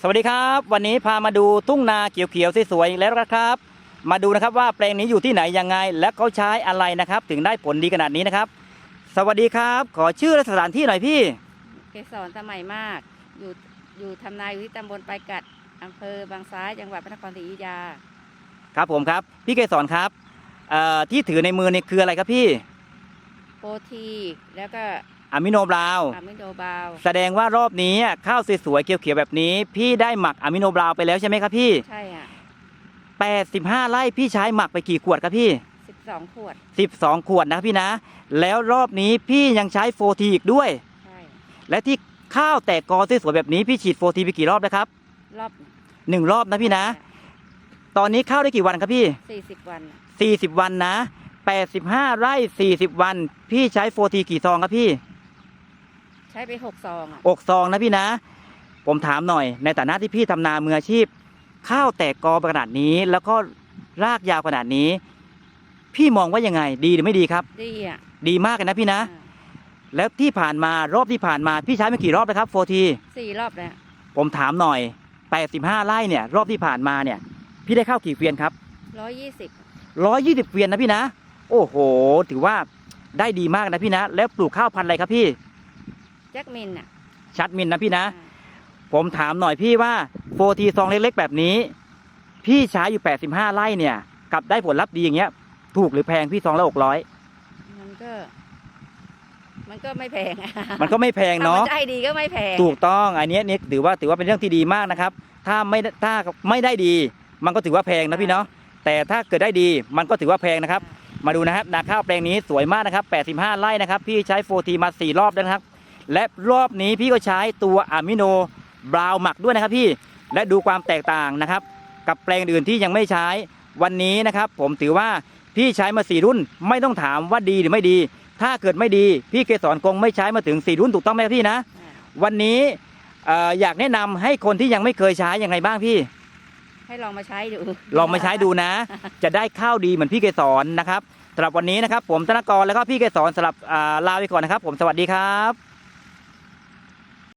สวัสดีครับ วันนี้พามาดูทุ่งนาเขียวๆสวยๆอีกแล้วนะครับ มาดูนะครับว่าแปลงนี้อยู่ที่ไหนยังไง และเขาใช้อะไรนะครับ ถึงได้ผลดีขนาดนี้นะครับ สวัสดีครับ ขอชื่อและสถานที่หน่อยพี่เกสรสมัยมากอยู่อยู่ทำนาอยู่ที่ตำบลปลายกัดอำเภอบางซ้ายจังหวัดพระนครศรีอยุธยา ครับผมครับ พี่เกษรครับเอ่อที่ถือในมือเนี่ยคืออะไรครับพี่ โปรทีแล้วก็ อะมิโนบราวน์อะมิโนบาวแสดงว่ารอบนี้ข้าวสวยๆเขียวๆแบบนี้ พี่ได้หมักอะมิโนบราวน์ไปแล้วใช่ไหมครับพี่ ใช่อะ85ไร่พี่ใช้หมักไปกี่ขวดครับพี่ สิบสองขวด 12 ขวดนะครับพี่นะ แล้วรอบนี้พี่ยังใช้โฟทีอีกด้วย ใช่ และที่ข้าวแตกกอสวยๆแบบนี้พี่ฉีดโฟทีไปกี่รอบนะครับรอบหนึ่งรอบนะพี่นะ ตอนนี้ข้าวได้กี่วันครับพี่ สี่สิบวัน 40 วันนะ 85 ไร่ 40 วัน พี่ใช้โฟทีกี่ซองครับพี่ ใช้ไปหกซองอะอกซองนะพี่นะ ผมถามหน่อย ในฐานะที่พี่ทำนามืออาชีพ ข้าวแตกกอขนาดนี้ แล้วก็รากยาวขนาดนี้ พี่มองว่ายังไง ดีหรือไม่ดีครับ ดีอะดีมากเลยนะพี่นะ อ่าแล้วที่ผ่านมารอบที่ผ่านมาพี่ใช้ไปกี่รอบนะครับโฟทีสี่รอบแล้วผมถามหน่อย 85ไร่เนี่ย รอบที่ผ่านมาเนี่ย พี่ได้ข้าวกี่เกวียนครับ ร้อยยี่สิบ120เกวียนนะพี่นะ โอ้โห ถือว่าได้ดีมากนะพี่นะ แล้วปลูกข้าวพันธุ์อะไรครับพี่แจ็คมินอะชัดมินนะพี่นะอ่าผมถามหน่อยพี่ว่าโฟทีซองเล็กๆ แบบนี้ พี่ใช้อยู่ 85 ไร่เนี่ยกลับได้ผลลัพธ์ดีอย่างเงี้ย ถูกหรือแพงพี่ซองละหกร้อยมันก็ มันก็ไม่แพงอะมันก็ไม่แพงถ้าเนาะมันได้ดีก็ไม่แพงถูกต้องอันเนี้ยนี่ถือว่าถือว่าเป็นเรื่องที่ดีมากนะครับ ถ้าไม่ได้ถ้าไม่ได้ดี มันก็ถือว่าแพงนะพี่เนาะแต่ถ้าเกิดได้ดีมันก็ถือว่าแพงนะครับ มาดูนะครับนาข้าวแปลงนี้สวยมากนะครับ 85 ไร่นะครับ พี่ใช้โฟทีมา 4 รอบแล้วนะครับ และรอบนี้พี่ก็ใช้ตัวอะมิโนบราวน์หมักด้วยนะครับพี่และดูความแตกต่างนะครับ กับแปลงอื่นที่ยังไม่ใช้วันนี้นะครับ ผมถือว่าพี่ใช้มา4รุ่นไม่ต้องถามว่าดีหรือไม่ดี ถ้าเกิดไม่ดีพี่เกสรคงไม่ใช้มาถึง4รุ่นถูกต้องไหมครับพี่นะอ่าวันนี้เอ่ออยากแนะนำให้คนที่ยังไม่เคยใช้ยังไงบ้างพี่ ให้ลองมาใช้ดู ลองมาใช้ดูนะ จะได้ข้าวดีเหมือนพี่เกสรนะครับสำหรับวันนี้นะครับ ผมธนกรแล้วก็พี่เกสรสำหรับอ่าลาไปก่อนนะครับ ผมสวัสดีครับ